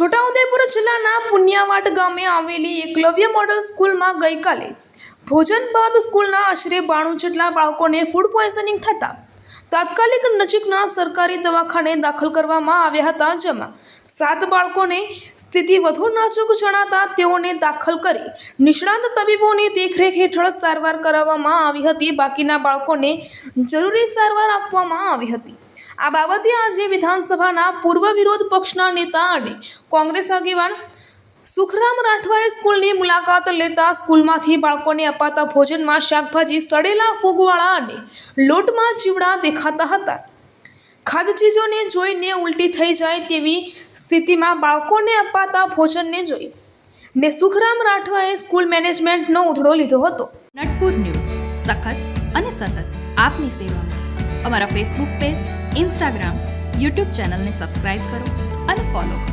જિલ્લાના પુન્યાવાટ ગામે આવેલી એકલવ્ય મોડલ સ્કૂલમાં ગઈકાલે ભોજન બાદ સ્કૂલના આશરે બાણું જેટલા બાળકોને ફૂડ પોઈઝનિંગ થતાં તાત્કાલિક નજીકના સરકારી દવાખાને દાખલ કરવામાં આવ્યા હતા, જેમાં સાત બાળકોને સ્થિતિ વધુ નાજુક જણાતા તેઓને દાખલ કરી નિષ્ણાંત તબીબોની દેખરેખ હેઠળ સારવાર કરાવવામાં આવી હતી. બાકીના બાળકોને જરૂરી સારવાર આપવામાં આવી હતી. આ બાબતે આજે વિધાનસભાના પૂર્વ વિરોધ પક્ષના નેતા અને કોંગ્રેસ આગેવાન સુખરામ રાઠવાએ સ્કૂલની મુલાકાત લેતા સ્કૂલમાંથી બાળકોને અપાતા ભોજનમાં શાકભાજી, સડેલા ફૂગવાળા અને લોટમાં ચીવડા દેખાતા હતા. ખાદ્યચીજોને જોઈને ઉલટી થઈ જાય તેવી સ્થિતિમાં બાળકોને અપાતા ભોજનને જોઈ ને સુખરામ રાઠવાએ સ્કૂલ મેનેજમેન્ટનો ઉધડો લીધો હતો. નટપુર ન્યૂઝ, સખત અને સતત આપની સેવામાં. અમારા ફેસબુક પેજ ઇન્સ્ટાગ્રામ યુટ્યુબ ચેનલને સબસ્ક્રાઇબ કરો અને ફોલો કરો.